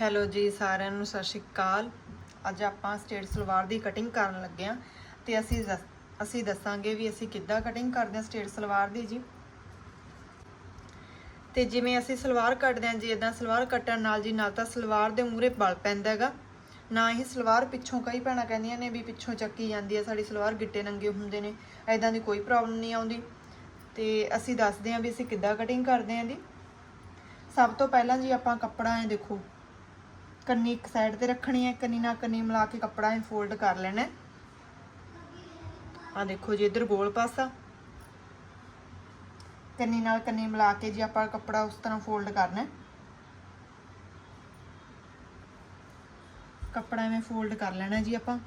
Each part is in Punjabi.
ਹੈਲੋ ਜੀ, ਸਾਰਿਆਂ ਨੂੰ ਸਤਿ ਸ਼੍ਰੀ ਅਕਾਲ। ਅੱਜ ਆਪਾਂ ਸਟੇਟ ਸਲਵਾਰ ਦੀ ਕਟਿੰਗ ਕਰਨ ਲੱਗੇ ਆ ਤੇ ਅਸੀਂ ਦੱਸ- ਅਸੀਂ ਦੱਸਾਂਗੇ ਵੀ ਅਸੀਂ ਕਿੱਦਾਂ ਕਟਿੰਗ ਕਰਦੇ ਹਾਂ ਸਟੇਟ ਸਲਵਾਰ ਦੀ ਜੀ। ਤੇ ਜਿਵੇਂ ਅਸੀਂ ਸਲਵਾਰ ਕੱਟਦੇ ਹਾਂ ਜੀ ਇਦਾਂ ਸਲਵਾਰ ਕੱਟਣ ਨਾਲ ਜੀ, ਨਾਲ ਤਾਂ ਸਲਵਾਰ ਦੇ ਮੂਰੇ ਬਲ ਪੈਂਦਾ ਹੈਗਾ। ਨਾ ਹੀ ਸਲਵਾਰ ਪਿੱਛੋਂ ਕਈ ਭੈਣਾਂ ਕਹਿੰਦੀਆਂ ਨੇ ਵੀ ਪਿੱਛੋਂ ਚੱਕੀ ਜਾਂਦੀ ਹੈ, ਸਾਡੀ ਸਲਵਾਰ ਗਿੱਟੇ ਨੰਗੇ ਹੁੰਦੇ ਨੇ ਐਦਾਂ ਦੀ ਕੋਈ ਪ੍ਰੋਬਲਮ ਨਹੀਂ ਆਉਂਦੀ। ਤੇ ਅਸੀਂ ਦੱਸਦੇ ਹਾਂ ਵੀ ਅਸੀਂ ਕਿੱਦਾਂ ਕਟਿੰਗ ਕਰਦੇ ਹਾਂ ਦੀ ਸਭ ਤੋਂ ਪਹਿਲਾਂ ਜੀ ਆਪਾਂ ਕੱਪੜਾ ਐ ਦੇਖੋ ਕੰਨੀ ਇੱਕ ਸਾਈਡ ਤੇ ਰੱਖਣੀ ਹੈ, ਕੰਨੀ ਨਾਲ ਕੰਨੀ ਮਿਲਾ ਕੇ ਕੱਪੜਾ ਐ ਫੋਲਡ ਕਰ ਲੈਣਾ ਆ ਦੇਖੋ ਜੀ, ਇਧਰ ਗੋਲ ਪਾਸਾ। ਕੰਨੀ ਨਾਲ ਕੰਨੀ ਮਿਲਾ ਕੇ ਜੀ ਆਪਾਂ ਕੱਪੜਾ ਉਸ ਤਰ੍ਹਾਂ ਫੋਲਡ ਕਰਨਾ ਕੱਪੜਾ ਐਵੇਂ ਫੋਲਡ ਕਰ ਲੈਣਾ ਜੀ ਆਪਾਂ।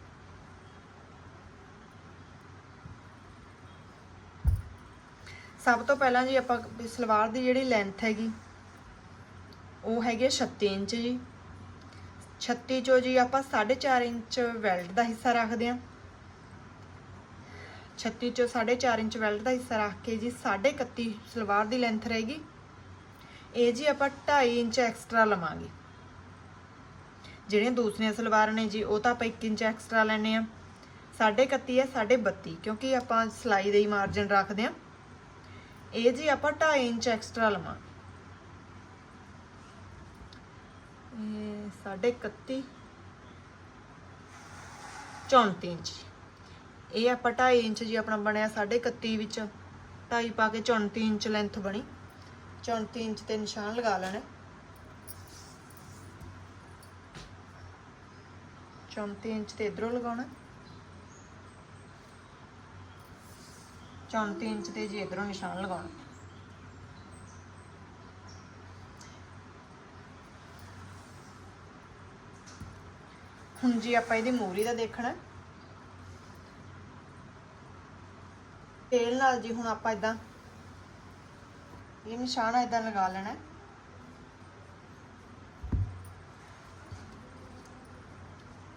ਸਭ ਤੋਂ ਪਹਿਲਾਂ ਜੀ ਆਪਾਂ ਸਲਵਾਰ ਦੀ ਜਿਹੜੀ ਲੈਂਥ ਹੈਗੀ, ਉਹ ਹੈਗੀ ਹੈ 36 ਇੰਚ ਜੀ। 36 ਚੋਂ ਜੀ ਆਪਾਂ 4.5 ਇੰਚ ਵੈਲਟ ਦਾ ਹਿੱਸਾ ਰੱਖਦੇ ਹਾਂ। 36 ਚੋਂ 4.5 ਇੰਚ ਵੈਲਟ ਦਾ ਹਿੱਸਾ ਰੱਖ ਕੇ ਜੀ 31 ਸਲਵਾਰ ਦੀ ਲੈਂਥ ਰਹੇਗੀ। ਇਹ ਜੀ ਆਪਾਂ 2.5 ਇੰਚ ਐਕਸਟਰਾ ਲਵਾਂਗੇ। ਜਿਹੜੀਆਂ ਦੂਸਰੀਆਂ ਸਲਵਾਰਾਂ ਨੇ ਜੀ, ਉਹ ਤਾਂ ਆਪਾਂ 1 ਇੰਚ ਐਕਸਟਰਾ ਲੈਣੇ ਆ 31 ਹੈ 32 ਕਿਉਂਕਿ ਆਪਾਂ ਸਲਾਈ ਦੇ ਹੀ ਮਾਰਜਨ ਰੱਖਦੇ ਆ ਇਹ ਜੀ ਆਪਾਂ 2.5 ਇੰਚ ਐਕਸਟਰਾ ਲਵਾਂਗੇ। ਇਹ ਸਾਢੇ 31 34 ਇੰਚ। ਇਹ ਆਪਾਂ 2.5 ਇੰਚ ਜੀ ਆਪਣਾ ਬਣਿਆ ਸਾਢੇ 31 ਵਿੱਚ। 2.5 ਪਾ ਕੇ 34 ਇੰਚ ਲੈਂਥ ਬਣੀ। 34 ਇੰਚ ਤੇ ਨਿਸ਼ਾਨ ਲਗਾ ਲੈਣਾ। 34 ਇੰਚ ਤੇ ਇਧਰੋਂ ਲਗਾਉਣਾ। 34 ਇੰਚ ਤੇ ਜੀ ਇਧਰੋਂ ਨਿਸ਼ਾਨ ਲਗਾਉਣਾ। ਹੁਣ ਜੀ ਆਪਾਂ ਇਹਦੀ ਮੂਰੀ ਦਾ ਦੇਖਣਾ ਤੇਲ ਨਾਲ ਜੀ ਹੁਣ ਆਪਾਂ ਇਦਾਂ ਇਹ ਨਿਸ਼ਾਨ ਇਦਾਂ ਲਗਾ ਲੈਣਾ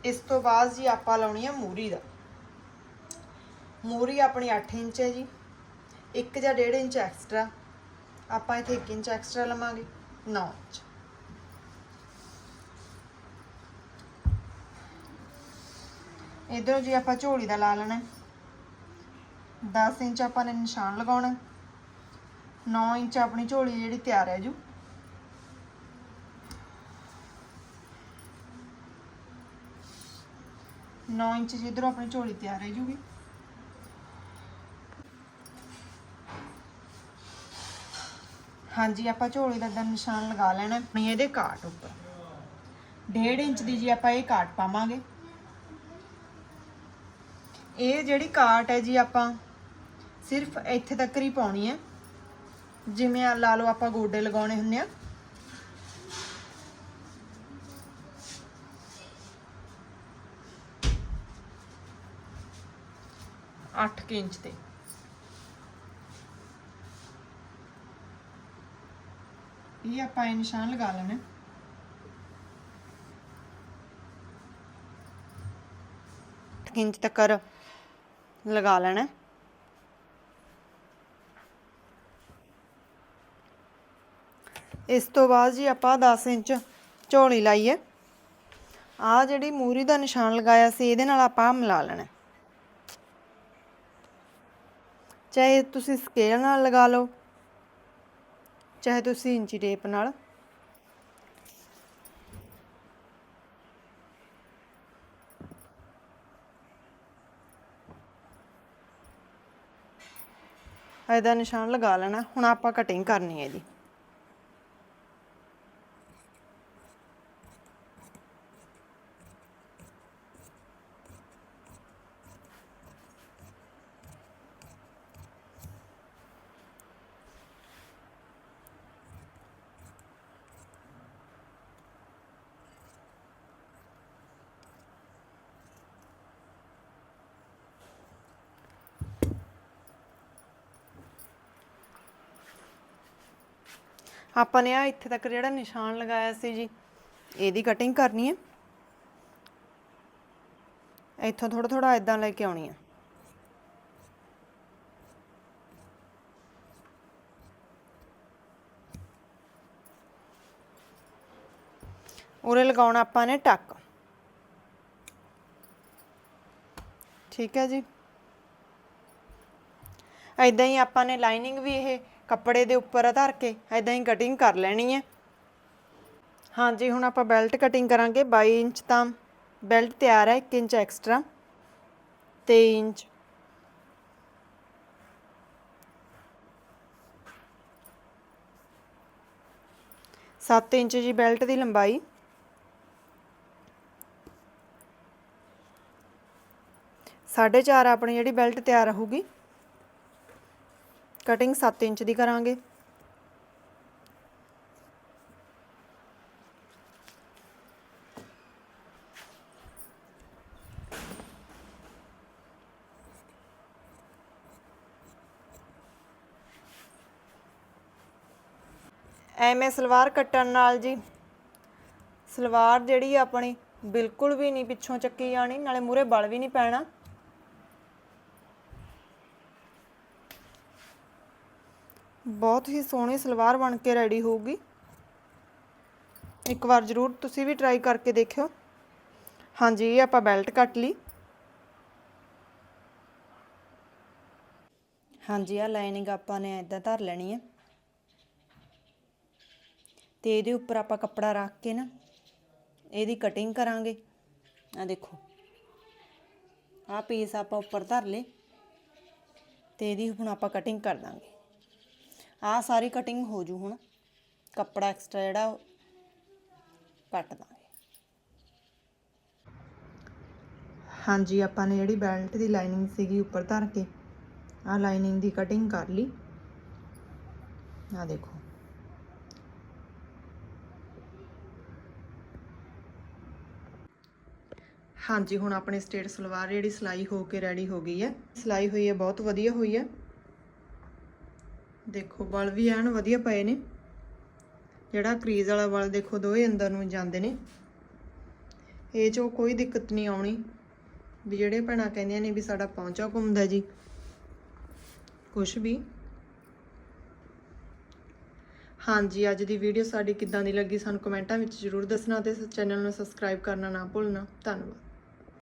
ਇਸ ਤੋਂ ਬਾਅਦ ਜੀ ਆਪਾਂ ਲਾਉਣੀ ਹੈ ਮੂਰੀ ਦਾ। ਮੂਰੀ ਆਪਣੀ 8 ਇੰਚ ਹੈ ਜੀ 1 ਜਾਂ 1.5 ਇੰਚ ਐਕਸਟਰਾ। ਆਪਾਂ ਇੱਥੇ 1 ਇੰਚ ਐਕਸਟਰਾ ਲਵਾਂਗੇ 9 ਇੰਚ। ਇਧਰੋਂ ਜੀ ਆਪਾਂ ਝੋਲੀ ਦਾ ਲਾ ਲੈਣਾ 10 ਇੰਚ ਆਪਾਂ ਨੇ ਨਿਸ਼ਾਨ ਲਗਾਉਣਾ 9 ਇੰਚ ਆਪਣੀ ਝੋਲੀ ਜਿਹੜੀ ਤਿਆਰ ਹੈ ਜੂ। ਨੌ ਇੰਚ ਜਿੱਧਰੋਂ ਆਪਣੀ ਝੋਲੀ ਤਿਆਰ ਰਹਿ ਜੂਗੀ। ਹਾਂਜੀ, ਆਪਾਂ ਝੋਲੀ ਦਾ ਏਦਾਂ ਨਿਸ਼ਾਨ ਲਗਾ ਲੈਣਾ ਨਹੀਂ ਇਹਦੇ ਕਾਟ ਉੱਪਰ। 1.5 ਇੰਚ ਦੀ ਜੀ ਆਪਾਂ ਇਹ ਕਾਟ ਪਾਵਾਂਗੇ। ਇਹ ਜਿਹੜੀ ਕਾਟ ਹੈ ਜੀ ਆਪਾਂ ਸਿਰਫ ਇੱਥੇ ਤੱਕ ਹੀ ਪਾਉਣੀ ਹੈ। ਜਿਵੇਂ ਆ ਲਾ ਲਓ ਆਪਾਂ ਗੋਡੇ ਲਗਾਉਣੇ ਹੁੰਦੇ ਆ। ਅੱਠ ਕੁ ਇੰਚ ਤੇ। ਇਹ ਆਪਾਂ ਇਹ ਨਿਸ਼ਾਨ ਲਗਾ ਲੈਣਾ। ਅੱਠ ਇੰਚ ਤੱਕ ਲਗਾ ਲੈਣਾ ਇਸ ਤੋਂ ਬਾਅਦ ਜੀ ਆਪਾਂ 10 ਇੰਚ ਝੋਲੀ ਲਾਈਏ। ਹੈ ਆ ਜਿਹੜੀ ਮੂਰੀ ਦਾ ਨਿਸ਼ਾਨ ਲਗਾਇਆ ਸੀ, ਇਹਦੇ ਨਾਲ ਆਪਾਂ ਮਿਲਾ ਲੈਣਾ ਚਾਹੇ ਤੁਸੀਂ ਸਕੇਲ ਨਾਲ ਲਗਾ ਲਓ, ਚਾਹੇ ਤੁਸੀਂ ਇੰਚੀ ਟੇਪ ਨਾਲ। ਇਹਦਾ ਨਿਸ਼ਾਨ ਲਗਾ ਲੈਣਾ ਹੁਣ ਆਪਾਂ ਕਟਿੰਗ ਕਰਨੀ ਹੈ ਇਹਦੀ ਆਪਾਂ ਨੇ ਆ ਇੱਥੇ ਤੱਕ ਜਿਹੜਾ ਨਿਸ਼ਾਨ ਲਗਾਇਆ ਸੀ ਜੀ, ਇਹਦੀ ਕਟਿੰਗ ਕਰਨੀ ਹੈ। ਇੱਥੋਂ ਥੋੜਾ ਥੋੜਾ ਇਦਾਂ ਲੈ ਕੇ ਆਉਣੀ ਹੈ। ਉਰੇ ਲਗਾਉਣਾ ਆਪਾਂ ਨੇ ਟੱਕ। ਠੀਕ ਹੈ ਜੀ। ਐਦਾਂ ਹੀ ਆਪਾਂ ਨੇ ਲਾਈਨਿੰਗ ਵੀ ਇਹ ਕੱਪੜੇ ਦੇ ਉੱਪਰ ਧਰ ਕੇ ਐਦਾਂ ਹੀ ਕਟਿੰਗ ਕਰ ਲੈਣੀ ਹੈ। ਹਾਂਜੀ, ਹੁਣ ਆਪਾਂ ਬੈਲਟ ਕਟਿੰਗ ਕਰਾਂਗੇ। 22 ਇੰਚ ਤਾਂ ਬੈਲਟ ਤਿਆਰ ਹੈ 1 ਇੰਚ ਐਕਸਟਰਾ 23 ਇੰਚ। ਸੱਤ ਇੰਚ ਜੀ ਬੈਲਟ ਦੀ ਲੰਬਾਈ। ਸਾਢੇ ਚਾਰ ਆਪਣੀ ਜਿਹੜੀ ਬੈਲਟ ਤਿਆਰ ਰਹੂਗੀ ਕਟਿੰਗ 7 ਇੰਚ ਦੀ ਕਰਾਂਗੇ। ਐਵੇਂ ਸਲਵਾਰ ਕੱਟਣ ਨਾਲ ਜੀ, ਸਲਵਾਰ ਜਿਹੜੀ ਆ ਆਪਣੀ ਬਿਲਕੁਲ ਵੀ ਨਹੀਂ ਪਿੱਛੋਂ ਚੱਕੀ ਜਾਣੀ, ਨਾਲੇ ਮੂਰੇ ਬਲ ਵੀ ਨਹੀਂ ਪੈਣਾ। ਬਹੁਤ ਹੀ ਸੋਹਣੀ ਸਲਵਾਰ ਬਣ ਕੇ ਰੈਡੀ ਹੋਊਗੀ। ਇੱਕ ਵਾਰ ਜ਼ਰੂਰ ਤੁਸੀਂ ਵੀ ਟਰਾਈ ਕਰਕੇ ਦੇਖਿਓ। ਹਾਂਜੀ, ਇਹ ਆਪਾਂ ਬੈਲਟ ਕੱਟ ਲਈ। ਹਾਂਜੀ ਆ ਲਾਈਨਿੰਗ ਆਪਾਂ ਨੇ ਇਦਾਂ ਧਰ ਲੈਣੀ ਹੈ ਤੇ ਇਹਦੇ ਉੱਪਰ ਆਪਾਂ ਕੱਪੜਾ ਰੱਖ ਕੇ ਨਾ, ਇਹਦੀ ਕਟਿੰਗ ਕਰਾਂਗੇ। ਆ ਦੇਖੋ। ਆ ਪੀਸ ਆਪਾਂ ਉੱਪਰ ਧਰ ਲੇ ਤੇ ਇਹਦੀ ਹੁਣ ਆਪਾਂ ਕਟਿੰਗ ਕਰ ਦਾਂਗੇ। ਆ ਸਾਰੀ ਕਟਿੰਗ ਹੋ ਜੂ ਹੁਣ। ਕੱਪੜਾ ਐਕਸਟਰਾ ਜਿਹੜਾ ਕੱਟ ਦਾਂਗੇ। ਹਾਂਜੀ, ਆਪਾਂ ਨੇ ਜਿਹੜੀ ਬੈਲਟ ਦੀ ਲਾਈਨਿੰਗ ਸੀਗੀ ਉੱਪਰ ਧਰ ਕੇ ਆ ਲਾਈਨਿੰਗ ਦੀ ਕਟਿੰਗ ਕਰ ਲਈ। ਆ ਦੇਖੋ। ਹਾਂਜੀ, ਹੁਣ ਆਪਣੇ ਸਟੇਟ ਸਲਵਾਰ ਜਿਹੜੀ ਸਿਲਾਈ ਹੋ ਕੇ ਰੈਡੀ ਹੋ ਗਈ ਹੈ। ਸਿਲਾਈ ਹੋਈ ਹੈ, ਬਹੁਤ ਵਧੀਆ ਹੋਈ ਹੈ। ਦੇਖੋ, ਬਲ ਵੀ ਐਨ ਵਧੀਆ ਪਏ ਨੇ। ਜਿਹੜਾ ਕਰੀਜ਼ ਵਾਲਾ ਵਲ ਦੇਖੋ ਦੋਵੇਂ ਅੰਦਰ ਨੂੰ ਜਾਂਦੇ ਨੇ। ਇਹ 'ਚੋਂ ਕੋਈ ਦਿੱਕਤ ਨਹੀਂ ਆਉਣੀ, ਵੀ ਜਿਹੜੇ ਭੈਣਾਂ ਕਹਿੰਦੀਆਂ ਨੇ ਵੀ ਸਾਡਾ ਪਹੁੰਚਾ ਘੁੰਮਦਾ ਜੀ। ਕੁਛ ਵੀ। ਹਾਂਜੀ, ਅੱਜ ਦੀ ਵੀਡੀਓ ਸਾਡੀ ਕਿੱਦਾਂ ਦੀ ਲੱਗੀ ਸਾਨੂੰ ਕਮੈਂਟਾਂ ਵਿੱਚ ਜ਼ਰੂਰ ਦੱਸਣਾ ਤੇ ਚੈਨਲ ਨੂੰ ਸਬਸਕ੍ਰਾਈਬ ਕਰਨਾ ਨਾ ਭੁੱਲਣਾ। ਧੰਨਵਾਦ।